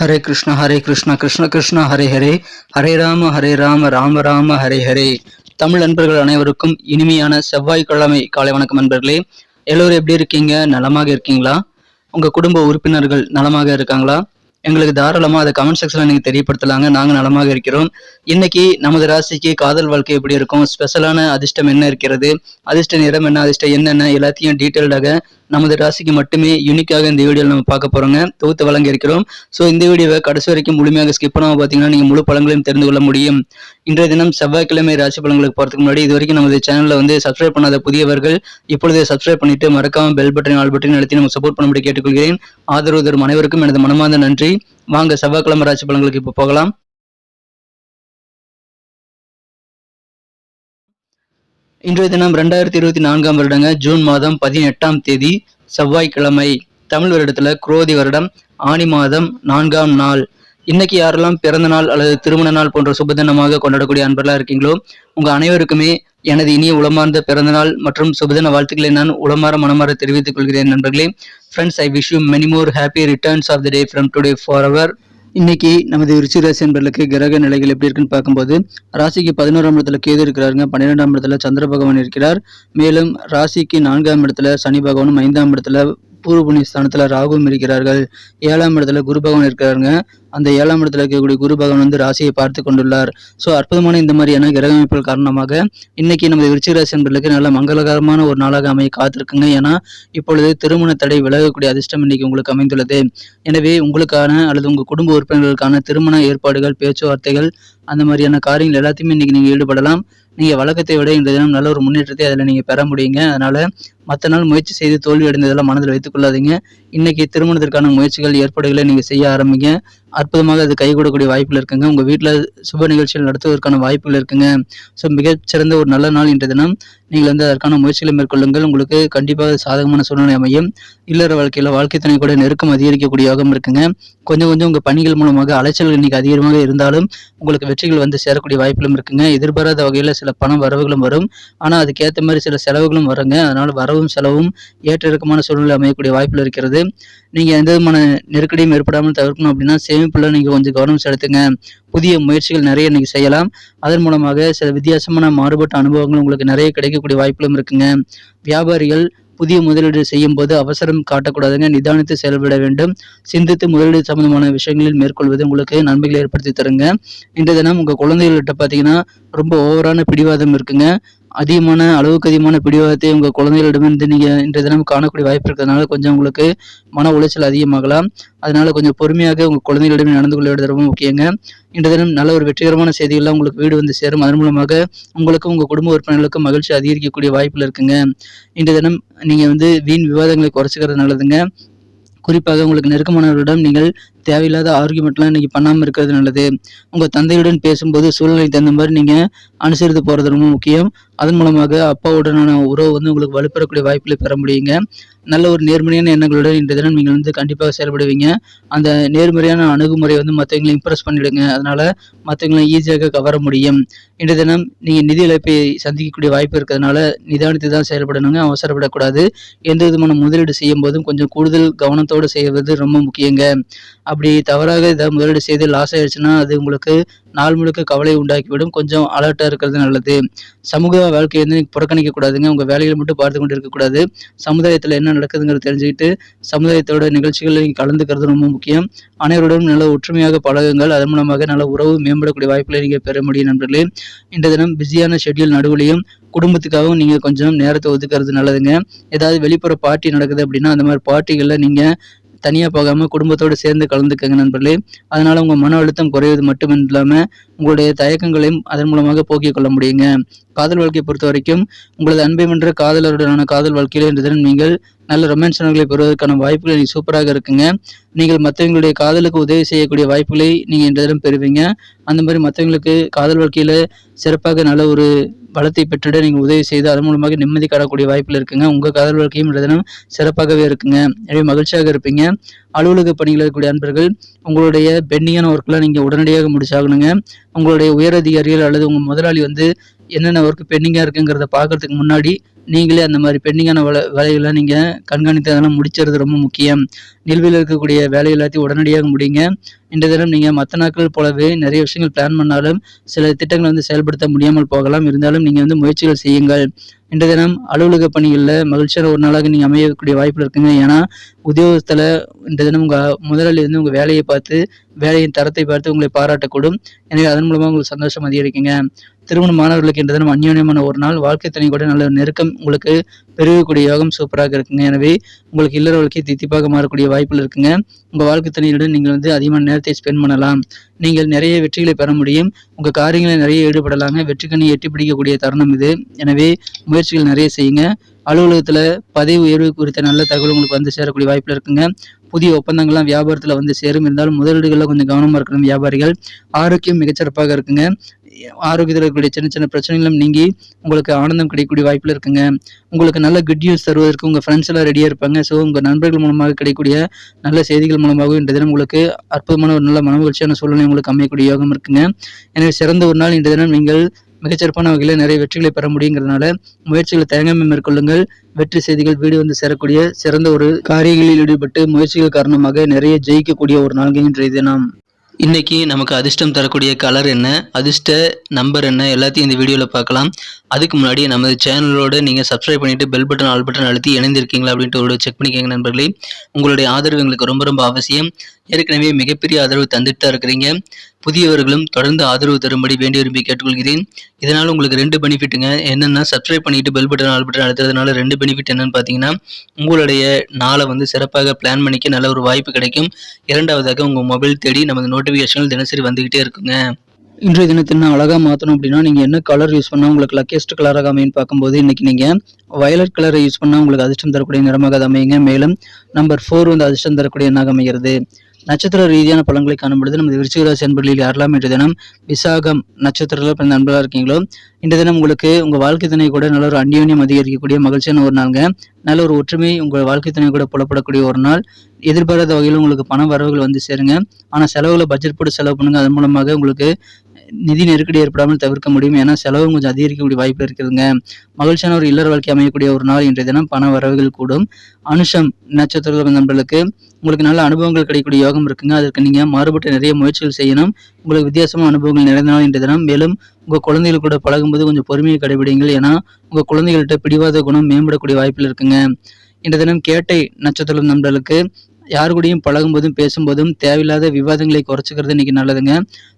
ஹரே கிருஷ்ண ஹரே கிருஷ்ண கிருஷ்ண கிருஷ்ண ஹரே ஹரே. ஹரே ராம ஹரே ராம ராம ராம ஹரே ஹரே. தமிழ் நண்பர்கள் அனைவருக்கும் இனிமையான செவ்வாய்க்கிழமை. காலை வணக்கம் நண்பர்களே எல்லோரும் எப்படி இருக்கீங்க? நலமாக இருக்கீங்களா? உங்கள் குடும்ப உறுப்பினர்கள் நலமாக இருக்காங்களா? எங்களுக்கு தாராளமாக அதை கமெண்ட் செக்ஷனில் நீங்கள் தெரியப்படுத்தலாங்க. நாங்கள் நலமாக இருக்கிறோம். இன்னைக்கு நமது ராசிக்கு காதல் வாழ்க்கை எப்படி இருக்கும்? ஸ்பெஷலான அதிர்ஷ்டம் என்ன இருக்கிறது? அதிர்ஷ்ட நிறம் என்ன? அதிர்ஷ்டம் என்னென்ன எல்லாத்தையும் டீட்டெயில்டாக நமது ராசிக்கு மட்டுமே யூனிக்காக இந்த வீடியோவில் நம்ம பார்க்க போறோங்க. தொகுத்து வழங்க இருக்கிறோம் ஸோ இந்த வீடியோவை கடைசி வரைக்கும் முழுமையாக ஸ்கிப் பண்ணாமல் பார்த்தீங்கன்னா நீங்க முழு பழங்களையும் தெரிந்து கொள்ள முடியும். இன்றைய தினம் செவ்வாய்க்கிழமை ராசி பழங்களுக்கு போறதுக்கு முன்னாடி இது வரைக்கும் நமது சேனல்ல வந்து சப்ஸ்கிரைப் பண்ணாத புதியவர்கள் இப்பொழுதே சப்ஸ்கிரைப் பண்ணிட்டு மறக்காமல் பெல் பட்டன் ஆல் பட்டன் நடத்தி நம்ம சப்போர்ட் பண்ணும்படி கேட்டுக்கொள்கிறேன். ஆதரவு தரும் அனைவருக்கும் எனது மனமார்ந்த நன்றி. வாங்க செவ்வாய்க்கிழமை ராசி பழங்களுக்கு இப்போ போகலாம். இன்றைய தினம் ரெண்டாயிரத்தி இருபத்தி நான்காம் வருடங்க ஜூன் மாதம் பதினெட்டாம் தேதி செவ்வாய்க்கிழமை தமிழ் வருடத்துல குரோதி வருடம் ஆனி மாதம் நான்காம் நாள். இன்னைக்கு யாரெல்லாம் பிறந்த நாள் அல்லது திருமண நாள் போன்ற சுபதினமாக கொண்டாடக்கூடிய அன்பர்களா இருக்கீங்களோ உங்க அனைவருக்குமே எனது இனிய உளமார்ந்த பிறந்த நாள் மற்றும் சுபதின வாழ்த்துக்களை நான் உளமாற மனமாற தெரிவித்துக் கொள்கிறேன் நண்பர்களே. Friends I wish you many more happy returns of the day from today for our இன்னைக்கு நமது விருச்சிக ராசி என்பர்களுக்கு கிரக நிலைகள் எப்படி இருக்குன்னு பார்க்கும்போது ராசிக்கு பதினோராம் இடத்துல கேது இருக்கிறாருங்க. பன்னிரெண்டாம் இடத்துல சந்திர பகவான் இருக்கிறார். மேலும் ராசிக்கு நான்காம் இடத்துல சனி பகவானும் ஐந்தாம் இடத்துல பூர்வ புண்ணிய ஸ்தானத்தில் ராகுவும் இருக்கிறார்கள். ஏழாம் இடத்துல குரு பகவான் இருக்கிறாருங்க. அந்த ஏழாம் இடத்துல இருக்கக்கூடிய குரு பகவான் வந்து ராசியை பார்த்து கொண்டுள்ளார். ஸோ அற்புதமான இந்த மாதிரியான கிரக அமைப்புகள் காரணமாக இன்னைக்கு நமது விருச்சிக ராசி என்பர்களுக்கு நல்ல மங்களகரமான ஒரு நாளாக அமைய காத்திருக்குங்க. ஏன்னா இப்பொழுது திருமண தடை விலகக்கூடிய அதிர்ஷ்டம் இன்னைக்கு உங்களுக்கு அமைந்துள்ளது. எனவே உங்களுக்கான அல்லது உங்கள் குடும்ப உறுப்பினர்களுக்கான திருமண ஏற்பாடுகள் பேச்சுவார்த்தைகள் அந்த மாதிரியான காரியங்கள் எல்லாத்தையுமே இன்னைக்கு நீங்கள் ஈடுபடலாம். நீங்கள் வழக்கத்தை விட இந்த தினம் நல்ல ஒரு முன்னேற்றத்தை அதில் நீங்கள் பெற முடியுங்க. அதனால் மற்ற நாள் முயற்சி செய்து தோல்வி அடைந்ததெல்லாம் மனதில் வைத்துக் கொள்ளாதீங்க. இன்னைக்கு திருமணத்திற்கான முயற்சிகள் ஏற்பாடுகளை நீங்க செய்ய ஆரம்பிங்க. அற்புதமாக அது கைகூடக்கூடிய வாய்ப்புகள் இருக்குங்க. உங்க வீட்டில் சுப நிகழ்ச்சிகள் நடத்துவதற்கான வாய்ப்புகள் இருக்குங்க. ஸோ மிகச்சிறந்த ஒரு நல்ல நாள் இன்றைய தினம். நீங்கள் வந்து அதற்கான முயற்சிகளை மேற்கொள்ளுங்கள். உங்களுக்கு கண்டிப்பாக சாதகமான சூழ்நிலை அமையும். இல்லற வாழ்க்கையில் வாழ்க்கை துணை கூட நெருக்கம் அதிகரிக்கக்கூடிய யோகம் இருக்குங்க. கொஞ்சம் கொஞ்சம் உங்கள் பணிகள் மூலமாக அலைச்சல் இன்னைக்கு அதிகமாக இருந்தாலும் உங்களுக்கு வெற்றிகள் வந்து சேரக்கூடிய வாய்ப்புகளும் இருக்குங்க. எதிர்பாராத வகையில் சில பண வரவுகளும் வரும். ஆனால் அதுக்கேற்ற மாதிரி சில செலவுகளும் வருங்க. அதனால் வரவும் செலவும் ஏற்ற இறக்கமான சூழ்நிலை அமையக்கூடிய வாய்ப்புகள் இருக்கிறது. நீங்கள் எந்த விதமான நெருக்கடியும் ஏற்படாமல் தவிர்க்கணும் அப்படின்னா சேமிப்புல நீங்கள் கொஞ்சம் கவனம் செலுத்துங்க. புதிய முயற்சிகள் நிறைய இன்னைக்கு செய்யலாம். அதன் மூலமாக சில வித்தியாசமான மாறுபட்ட அனுபவங்கள் உங்களுக்கு நிறைய கிடைக்கக்கூடிய வாய்ப்புகளும் இருக்குங்க. வியாபாரிகள் புதிய முதலீடு செய்யும் போது அவசரம் காட்டக்கூடாதுங்க. நிதானித்து செயல்பட வேண்டும். சிந்தித்து முதலீடு சம்பந்தமான விஷயங்களில் மேற்கொள்வது உங்களுக்கு நன்மைகளை ஏற்படுத்தி தருங்க. இன்றைய தினம் உங்க குழந்தைகள்கிட்ட பார்த்தீங்கன்னா ரொம்ப ஓவரான பிடிவாதம் இருக்குங்க. அதிகமான அளவுக்கு அதிகமான பிடிவாதத்தை உங்கள் குழந்தைகளிடமிருந்து நீங்கள் இன்றைய தினம் காணக்கூடிய வாய்ப்பு இருக்கிறதுனால கொஞ்சம் உங்களுக்கு மன உளைச்சல் அதிகமாகலாம். அதனால கொஞ்சம் பொறுமையாக உங்கள் குழந்தைகளிடமே நடந்து கொள்ள ரொம்ப முக்கியங்க. இன்றைய தினம் நல்ல ஒரு வெற்றிகரமான செய்திகள்லாம் உங்களுக்கு வீடு வந்து சேரும். அதன் மூலமாக உங்களுக்கும் உங்கள் குடும்ப உறுப்பினர்களுக்கும் மகிழ்ச்சி அதிகரிக்கக்கூடிய வாய்ப்பில் இருக்குங்க. இன்றைய தினம் நீங்கள் வந்து வீண் விவாதங்களை குறைச்சிக்கிறது நல்லதுங்க. குறிப்பாக உங்களுக்கு நெருக்கமானவர்களிடம் நீங்கள் தேவையில்லாத ஆர்குமெண்ட்லாம் இன்றைக்கி பண்ணாமல் இருக்கிறது நல்லது. உங்கள் தந்தையுடன் பேசும்போது சூழ்நிலை தகுந்த மாதிரி நீங்கள் அனுசரித்து போகிறது ரொம்ப முக்கியம். அதன் மூலமாக அப்பாவுடனான உறவு வந்து உங்களுக்கு வலுப்பெறக்கூடிய வாய்ப்புகளை பெற முடியுங்க. நல்ல ஒரு நேர்மறையான எண்ணங்களுடன் இன்றைய தினம் நீங்கள் வந்து கண்டிப்பாக செயல்படுவீங்க. அந்த நேர்மறையான அணுகுமுறை வந்து மற்றவங்களை இம்ப்ரெஸ் பண்ணிவிடுங்க அதனால் மற்றவங்களை ஈஸியாக கவர முடியும். இன்றைய தினம் நீங்கள் நிதி இழப்பை சந்திக்கக்கூடிய வாய்ப்பு இருக்கிறதுனால நிதானித்து தான் செயல்படணுங்க. அவசரப்படக்கூடாது. எந்த விதமான முதலீடு செய்யும் போதும் கொஞ்சம் கூடுதல் கவனத்தோடு செய்வது ரொம்ப முக்கியங்க. அப்படி தவறாக இதை முதலீடு செய்து லாஸ் ஆயிடுச்சுன்னா அது உங்களுக்கு நாள் முழுக்க கவலை உண்டாக்கிவிடும். கொஞ்சம் அலர்ட்டாக இருக்கிறது நல்லது. சமூக வாழ்க்கையை வந்து நீங்கள் புறக்கணிக்க கூடாதுங்க. உங்கள் வேலைகளை மட்டும் பார்த்து கொண்டு இருக்கக்கூடாது சமுதாயத்தில் என்ன நடக்குதுங்கிறத தெரிஞ்சுக்கிட்டு சமுதாயத்தோட நிகழ்ச்சிகளில் நீங்கள் கலந்துக்கிறது ரொம்ப முக்கியம். அனைவருடன் நல்ல ஒற்றுமையாக பழகுங்கள். அதன் மூலமாக நல்ல உறவு மேம்படக்கூடிய வாய்ப்புகளை நீங்கள் பெற முடியும் நண்பர்களே. இந்த தினம் பிஸியான ஷெட்யூல் நடுவுலையும் குடும்பத்துக்காகவும் நீங்கள் கொஞ்சம் நேரத்தை ஒதுக்கிறது நல்லதுங்க. ஏதாவது வெளிப்புற பார்ட்டி நடக்குது அப்படின்னா அந்த மாதிரி பார்ட்டிகளில் நீங்கள் தனியாக போகாமல் குடும்பத்தோடு சேர்ந்து கலந்துக்கங்க நண்பர்களே. அதனால் உங்கள் மன அழுத்தம் குறைவது மட்டும் இல்லாமல் உங்களுடைய தயக்கங்களையும் அதன் மூலமாக போக்கிக் கொள்ள முடியுங்க. காதல் வாழ்க்கையை பொறுத்த வரைக்கும் உங்களது அன்பை வென்ற காதலருடனான காதல் வாழ்க்கையில் இன்று தினம் நீங்கள் நல்ல ரொமான்ஸ் உணர்வுகளை பெறுவதற்கான வாய்ப்புகள் நீங்கள் சூப்பராக இருக்குங்க. நீங்கள் மற்றவங்களுடைய காதலுக்கு உதவி செய்யக்கூடிய வாய்ப்புகளை நீங்கள் இன்று தினம் பெறுவீங்க. அந்த மாதிரி மற்றவங்களுக்கு காதல் வாழ்க்கையில் சிறப்பாக நல்ல ஒரு பலத்தை பெற்றுட நீங்கள் உதவி செய்து அதன் மூலமாக நிம்மதி காணக்கூடிய வாய்ப்பில் இருக்குங்க. உங்கள் காதல் வாழ்க்கையும் தினம் சிறப்பாகவே இருக்குங்க. எனவே மகிழ்ச்சியாக இருப்பீங்க. அலுவலக பணிகள் இருக்கக்கூடிய அன்பர்கள் உங்களுடைய பெண்டிங்கான ஒர்க்கெலாம் நீங்கள் உடனடியாக முடிச்சாகணுங்க. உங்களுடைய உயர் அதிகாரிகள் அல்லது உங்கள் முதலாளி வந்து என்னென்ன ஒர்க் பெண்டிங்காக இருக்குங்கிறத பார்க்கறதுக்கு முன்னாடி நீங்களே அந்த மாதிரி பெண்டிங்கான வேலை வேலைகளை நீங்கள் கண்காணித்து அதெல்லாம் முடிச்சுறது ரொம்ப முக்கியம். நிலுவையில் இருக்கக்கூடிய வேலை எல்லாத்தையும் உடனடியாக முடியுங்க இன்றைய தினம் நீங்கள் மற்ற நாட்கள் போலவே நிறைய விஷயங்கள் பிளான் பண்ணாலும் சில திட்டங்களை வந்து செயல்படுத்த முடியாமல் போகலாம். இருந்தாலும் நீங்கள் வந்து முயற்சிகள் செய்யுங்கள். இன்றைய தினம் அலுவலக பணிகளில் மகிழ்ச்சியான ஒரு நாளாக நீங்கள் அமையக்கூடிய வாய்ப்பு இருக்குங்க. ஏன்னா உத்தியோகத்தில் இன்றைய தினம் உங்கள் முதலாளி வந்து உங்கள் வேலையை பார்த்து வேலையின் தரத்தை பார்த்து உங்களை பாராட்டக்கூடும். எனவே அதன் மூலமாக உங்களுக்கு சந்தோஷம் அதிகரிக்குங்க. திருமண மாணவர்களுக்கு இன்றைய தினம் அந்யோன்யமான ஒரு நாள். வாழ்க்கை தனி கூட நல்ல நெருக்கம் உங்களுக்கு பெருகக்கூடிய யோகம் சூப்பராக இருக்குங்க. எனவே உங்களுக்கு இல்லற வாழ்க்கை தித்திப்பாக மாறக்கூடிய வாய்ப்புகள் இருக்குங்க. உங்கள் வாழ்க்கை தனியுடன் நீங்கள் வந்து அதிகமான நேரத்தை ஸ்பெண்ட் பண்ணலாம். நீங்கள் நிறைய வெற்றிகளை பெற முடியும். உங்கள் காரியங்களில் நிறைய ஈடுபடலாங்க. வெற்றிக்கணி எட்டி பிடிக்கக்கூடிய தருணம் இது. எனவே முயற்சிகள் நிறைய செய்யுங்க. அலுவலகத்தில் பதவி உயர்வு குறித்த நல்ல தகவல் உங்களுக்கு வந்து சேரக்கூடிய வாய்ப்பில் இருக்குங்க. புதிய ஒப்பந்தங்கள்லாம் வியாபாரத்தில் வந்து சேரும். இருந்தாலும் முதலீடுகளில் கொஞ்சம் கவனமாக இருக்கணும் வியாபாரிகள். ஆரோக்கியம் மிகச்சிறப்பாக இருக்குங்க. ஆரோக்கியத்தில் இருக்கக்கூடிய சின்ன சின்ன பிரச்சனைகளும் நீங்கி உங்களுக்கு ஆனந்தம் கிடைக்கக்கூடிய வாய்ப்பில் இருக்குங்க. உங்களுக்கு நல்ல குட் நியூஸ் தருவதற்கு உங்கள் ஃப்ரெண்ட்ஸ் எல்லாம் ரெடியாக இருப்பாங்க. ஸோ உங்கள் நண்பர்கள் மூலமாக கிடைக்கக்கூடிய நல்ல செய்திகள் மூலமாகவும் இன்றைய தினம் உங்களுக்கு அற்புதமான ஒரு நல்ல மனமகிழ்ச்சியான சூழ்நிலை உங்களுக்கு அமையக்கூடிய யோகம் இருக்குங்க. எனவே சிறந்த ஒரு நாள் இன்றைய தினம். நீங்கள் மிகச்சிறப்பான வகையில் நிறைய வெற்றிகளை பெற முடியுங்கிறதுனால முயற்சிகளை தயங்காமல் மேற்கொள்ளுங்கள். வெற்றி செய்திகள் வீடு வந்து சேரக்கூடிய சிறந்த ஒரு காரியங்களில் ஈடுபட்டு முயற்சிகள் காரணமாக நிறைய ஜெயிக்கக்கூடிய ஒரு நாள்கள் இன்றைய தினம். இன்னைக்கு நமக்கு அதிர்ஷ்டம் தரக்கூடிய கலர் என்ன? அதிர்ஷ்ட நம்பர் என்ன? எல்லாத்தையும் இந்த வீடியோவில் பார்க்கலாம். அதுக்கு முன்னாடி நமது சேனலோட நீங்கள் சப்ஸ்கிரைப் பண்ணிட்டு பெல் பட்டன் ஆல் பட்டன் அழுத்தி இணைந்திருக்கீங்களா அப்படின்ட்டு ஒரு செக் பண்ணிக்கோங்க நண்பர்களே. உங்களுடைய ஆதரவு எங்களுக்கு ரொம்ப ரொம்ப அவசியம். ஏற்கனவே மிகப்பெரிய ஆதரவு தந்துட்டு தான் இருக்கிறீங்க. புதியவர்களும் தொடர்ந்து ஆதரவு தரும்படி வேண்டி விரும்பி கேட்டுக்கொள்கிறேன். இதனால் உங்களுக்கு ரெண்டு பெனிஃபிட்டுங்க என்னென்னா சப்ஸ்கிரைப் பண்ணிட்டு பெல் பட்டன் ஆல் பட்டன் அழுத்துறதுனால ரெண்டு பெனிஃபிட் என்னன்னு பார்த்தீங்கன்னா உங்களுடைய நாளை வந்து சிறப்பாக பிளான் பண்ணிக்க நல்ல ஒரு வாய்ப்பு கிடைக்கும். இரண்டாவதாக உங்கள் மொபைல் தேடி நமது நோட்டிஃபிகேஷன்கள் தினசரி வந்துக்கிட்டே இருக்குங்க. இன்றைய தினத்தில் நான் அழகாக மாற்றணும் அப்படின்னா நீங்கள் என்ன கலர் யூஸ் பண்ணால் உங்களுக்கு லக்கியஸ்ட் கலராக அமையும் பார்க்கும்போது இன்றைக்கி நீங்கள் வயலட் கலரை யூஸ் பண்ணால் உங்களுக்கு அதிர்ஷ்டம் தரக்கூடிய நிறமாக அது அமையுங்க. மேலும் நம்பர் ஃபோர் வந்து அதிர்ஷ்டம் தரக்கூடிய எண்ணாக அமைகிறது. நட்சத்திர ரீதியான பலன்களை காணும்பொழுது நமது விருச்சிக ராசி அன்பர்களில் யாரெல்லாம் இன்றைய தினம் விசாகம் நட்சத்திரத்தில் பிறந்த நண்பர்களாக இருக்கீங்களோ இன்று தினம் உங்களுக்கு உங்கள் வாழ்க்கை துணை கூட நல்ல ஒரு அந்யோன்யம் அதிகரிக்கக்கூடிய மகிழ்ச்சியான ஒரு நாளுங்க. நல்ல ஒரு ஒற்றுமை உங்கள் வாழ்க்கை துணை கூட புலப்படக்கூடிய ஒரு நாள். எதிர்பாராத வகையில் உங்களுக்கு பண வரவுகள் வந்து சேருங்க. ஆனால் செலவுகளை பட்ஜெட் போட்டு செலவு பண்ணுங்க. அதன் மூலமாக உங்களுக்கு நிதி நெருக்கடி ஏற்படாமல் தவிர்க்க முடியும். ஏன்னா செலவும் கொஞ்சம் அதிகரிக்கக்கூடிய வாய்ப்பு இருக்குதுங்க. மகிழ்ச்சியான ஒரு இல்லற வாழ்க்கை அமையக்கூடிய ஒரு நாள் இன்றைய தினம் பண வரவுகள் கூடும். அனுஷம் நட்சத்திர நண்பர்களுக்கு உங்களுக்கு நல்ல அனுபவங்கள் கிடைக்கக்கூடிய யோகம் இருக்குங்க. அதற்கு நீங்க மாறுபட்ட நிறைய முயற்சிகள் செய்யணும். உங்களுக்கு வித்தியாசமான அனுபவங்கள் நிறைந்த நாள் இன்றைய தினம். மேலும் உங்க குழந்தைகள் கூட பழகும்போது கொஞ்சம் பொறுமையை கடைபிடிங்கள். ஏன்னா உங்க குழந்தைகள்கிட்ட பிடிவாத குணம் மேம்படக்கூடிய வாய்ப்பில் இருக்குங்க. இன்றைய தினம் கேட்டை நட்சத்திரம் நண்பர்களுக்கு யார் கூடயும் பழகும்போதும் பேசும்போதும் தேவையில்லாத விவாதங்களை குறைச்சிக்கிறது இன்றைக்கி நல்லதுங்க.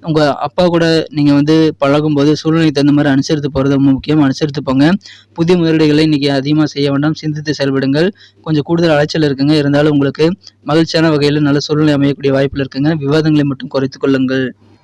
உங்கள் அப்பா கூட நீங்கள் வந்து பழகும்போது சூழ்நிலைக்கு தகுந்த மாதிரி அனுசரித்து போகிறது ரொம்ப முக்கியம். அனுசரித்து போங்க. புதிய முதலீடுகளை இன்றைக்கி அதிகமாக செய்ய வேண்டாம். சிந்தித்து செயல்படுங்கள். கொஞ்சம் கூடுதல் அலைச்சல் இருக்குங்க. இருந்தாலும் உங்களுக்கு மகிழ்ச்சியான வகையில் நல்ல சூழ்நிலை அமையக்கூடிய வாய்ப்பில் இருக்குங்க. விவாதங்களை மட்டும் குறைத்து கொள்ளுங்கள்.